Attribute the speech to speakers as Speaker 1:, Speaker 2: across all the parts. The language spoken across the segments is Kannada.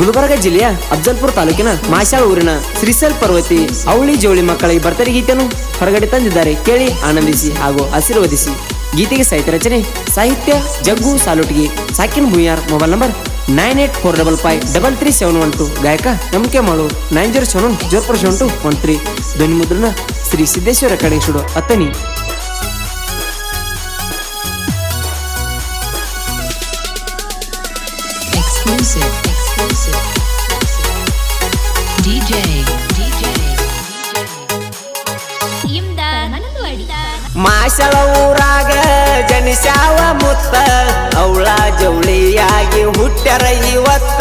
Speaker 1: ಗುಲ್ಬರ್ಗ ಜಿಲ್ಲೆಯ ಅಫ್ಜಲ್ಪುರ ತಾಲೂಕಿನ ಮಾಶಾಳ ಊರಿನ ಶ್ರೀಸಲ್ ಪರ್ವತಿ ಅವಳಿ ಜೋಳಿ ಮಕ್ಕಳಿಗೆ ಬರ್ತರಿ ಗೀತೆಯನ್ನು ಹೊರಗಡೆ ತಂದಿದ್ದಾರೆ. ಕೇಳಿ ಆನಂದಿಸಿ ಹಾಗೂ ಆಶೀರ್ವದಿಸಿ. ಗೀತೆಗೆ ಸಾಹಿತ್ಯ ರಚನೆ, ಸಾಹಿತ್ಯ ಜಗ್ಗು ಸಾಲುಟಿಗೆ ಸಾಕಿನ್ ಭೂಯಾರ್ mobile number nine eight four double five double three seven one two. ಗಾಯಕ ನಂಬಿಕೆ ಮಾಡು nine zero seven zero four seven two one three. ಧ್ವನಿ ಮುದ್ರಣ ಶ್ರೀ ಸಿದ್ದೇಶ್ವರ ಸ್ಟುಡಿಯೋ ಅತ್ತನಿ
Speaker 2: Exclusive.
Speaker 1: ಮಾಶಳ ಊರಾಗ ಜನಿಸಾವ ಮುತ್ತ, ಅವಳ ಜವಳಿಯಾಗಿ ಹುಟ್ಟ್ಯಾರ ಇವತ್ತ.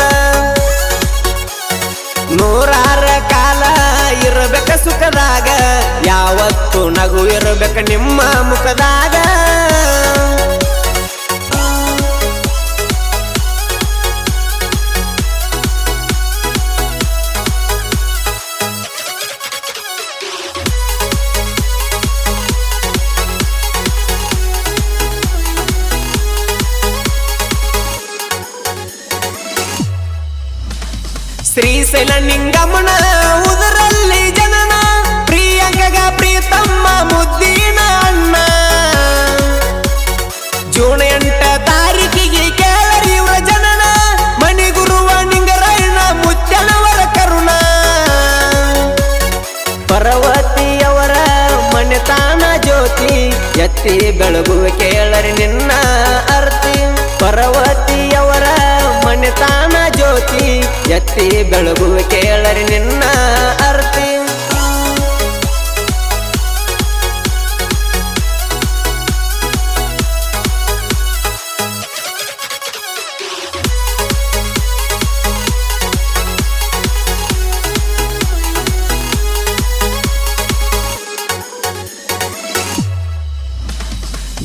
Speaker 1: ನೂರಾರ ಕಾಲ ಇರಬೇಕ ಸುಖದಾಗ, ಯಾವತ್ತು ನಗು ಇರಬೇಕ ನಿಮ್ಮ ಮುಖದಾಗ. ಶ್ರೀಶೈಲ ನಿಂಗಮನ ಉದರಲ್ಲಿ ಜನನ, ಪ್ರಿಯಂಗಗ ಪ್ರೀತಮ್ಮ ಮುದ್ದಿನ ಅಣ್ಣ. ಜೂನ್ ಎಂಟ ತಾರೀಕಿಗೆ ಕೇಳರಿ ಇವ್ರ ಜನನ, ಮಣಿಗುರುವ ನಿಂಗರಣ್ಣ ಮುಚ್ಚನವರ ಕರುಣ. ಪರ್ವತಿಯವರ ಮನೆತಾನ ಜ್ಯೋತಿ, ಎತ್ತಿ ಬೆಳಗುವ ಕೇಳರಿ ನಿನ್ನ ಅರ್ತಿ. ಪರ್ವತಿಯವರ ಮನೆತಾನ ಜ್ಯೋತಿ ಎತ್ತಿ ಬೆಳಗುವೆ ಕೇಳರಿ ನಿನ್ನ ಅರ್ತಿ.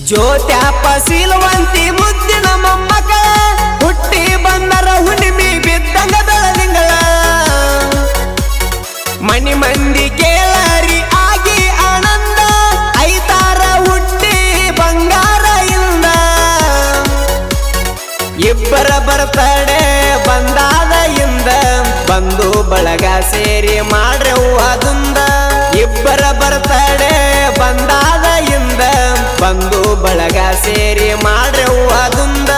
Speaker 1: ಜ್ಯೋತ್ಯಾಪ ಶೀಲವಂತಿ ಸೇರಿ ಮಾಡ್ರವ್ವ ಅದುಂದ. ಇಬ್ಬರ ಬರ್ತಡೆ ಬಂದಾದ ಇಂದ. ಬಂದು ಬಳಗ ಸೇರಿ ಮಾಡ್ರವ್ವ ದುಂದ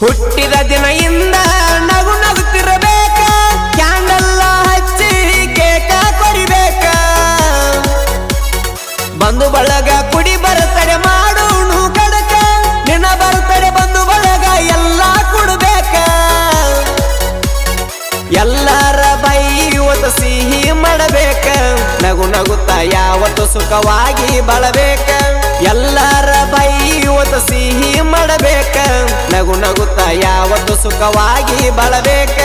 Speaker 1: ಹುಟ್ಟಿದ ದಿನದಿಂದ ನಗು ನಗುತ್ತಿರಬೇಕ. ಕ್ಯಾಂಡಲ್ಲ ಹಚ್ಚಿ ಕೇಕ ಕೊಡಿಬೇಕ. ಬಂದು ಬಳಗ ಕುಡಿ ಬರುತ್ತಡೆ ಮಾಡೋಣ ಕಡಕ. ನಿನ್ನ ಬರ್ತಡೆ ಬಂದು ಬಳಗ ಎಲ್ಲ ಕೊಡಬೇಕ. ಎಲ್ಲರ ಬೈ ಇವತ್ತು ಸಿಹಿ ಮಾಡಬೇಕ. ನಗು ನಗುತ್ತ ಯಾವತ್ತು ಸುಖವಾಗಿ ಬಳಬೇಕ. ಎಲ್ಲರ ಬೈ ಸಿಹಿ ಮಾಡಬೇಕ. ನಗು ನಗುತ್ತ ಯಾವತ್ತು ಸುಖವಾಗಿ ಬಳಬೇಕ.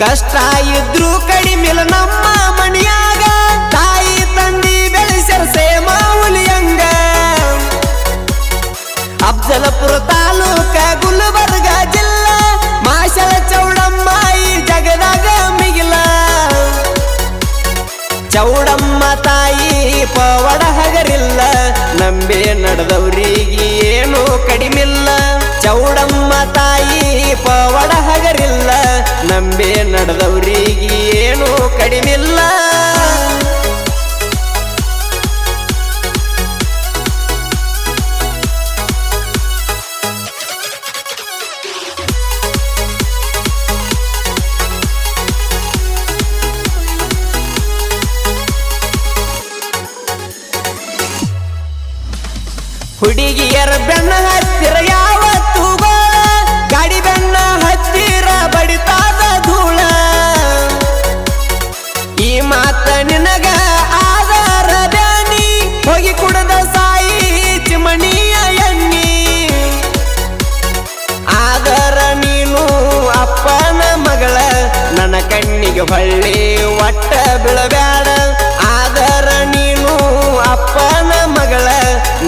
Speaker 1: ಕಷ್ಟ ಇದ್ರು ಕಡಿಮಿಲ್ಲ ನಮ್ಮ ಮನೆಯಾಗ. ತಾಯಿ, ತಂದಿ ಬೆಳೆಸರ ಸೇಮ ಹುಲಿಯಂಗ ಅಫ್ಜಲಪುರ ತಾಲೂಕ ಗುಲ್ಬರ್ಗ ಜಿಲ್ಲಾ ಮಾಶಲ ಚೌಡಮ್ಮ ಈ ಜಗದಾಗ ಮಿಗಿಲ. ಚೌಡಮ್ಮ ತಾಯಿ ಪವಡ ಹಗರಿಲ್ಲ, ನಂಬಿ ನಡೆದವ್ರಿಗೆ ಏನು ಕಡಿಮಿಲ್ಲ. ಚೌಡಮ್ಮ ತಾಯಿ ನಡೆದವ್ರಿಗೆ ಏನು ಕಡಿಮಿಲ್ಲ. ಹುಡುಗಿಯರ ಬೆನ್ನ ಹತ್ತಿರ ಯಾವತ್ತು ಮತ್ತ ನಿನಗ ಆಧಾರ ಬ್ಯಾನಿ. ಹೋಗಿ ಕುಡದ ಸಾಯಿ ಚಿಮಣಿಯ ಎಣ್ಣಿ. ಆದರ ನೀನು ಅಪ್ಪನ ಮಗಳ. ನನ್ನ ಕಣ್ಣಿಗೆ ಹೊಳ್ಳಿ ಒಟ್ಟ ಬಿಳಬ್ಯಾಡ. ಆದರ ನೀನು ಅಪ್ಪನ ಮಗಳ.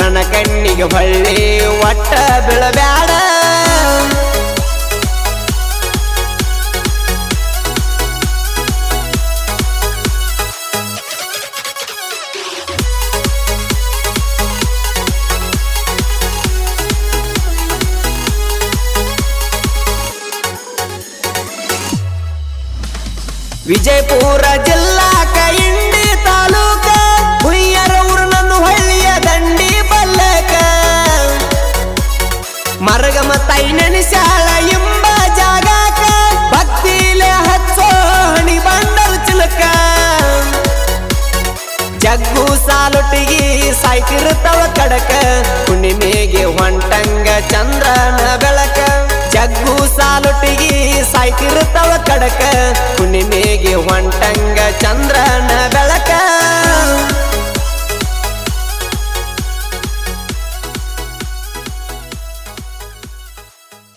Speaker 1: ನನ್ನ ಕಣ್ಣಿಗೆ ಹೊಳ್ಳಿ ಒಟ್ಟ ಬಿಳಬ್ಯಾಡ. ವಿಜಯಪುರ ಜಿಲ್ಲಾ ಕೈಂಡಿ ತಾಲೂಕ, ಹುಯ್ಯರ ಊರು ನನ್ನ ಹಳ್ಳಿಯ ದಂಡಿ ಬಲ್ಲಕ. ಮರಗಮ ತೈ ನೆನಸಾಳ ಎಂಬ ಜಾಗಕ ಭಕ್ತಿಲೆ ಹಚ್ಚೋ ಹಣಿ ಬಂಡಲ್ ಚಿಲಕ. ಜಗ್ಗು ಸಾಲೊಟ್ಟಿಗೆ ಸಾಯ್ತಿರುತ್ತವ ಕಡಕ, ಹುಣ್ಣಿಮೆಗೆ ಹೊಂಟಂಗ ಚಂದ್ರನ ಬೆಳಕ. ಜಗ್ಗು ಸಾಲೊಟ್ಟಿಗೆ ಸಾಯ್ತಿರುತ್ತವ ಕಡಕ. ಹುಣ್ಣಿಮೆಗೆ ಹೊಂಟಂಗ ಚಂದ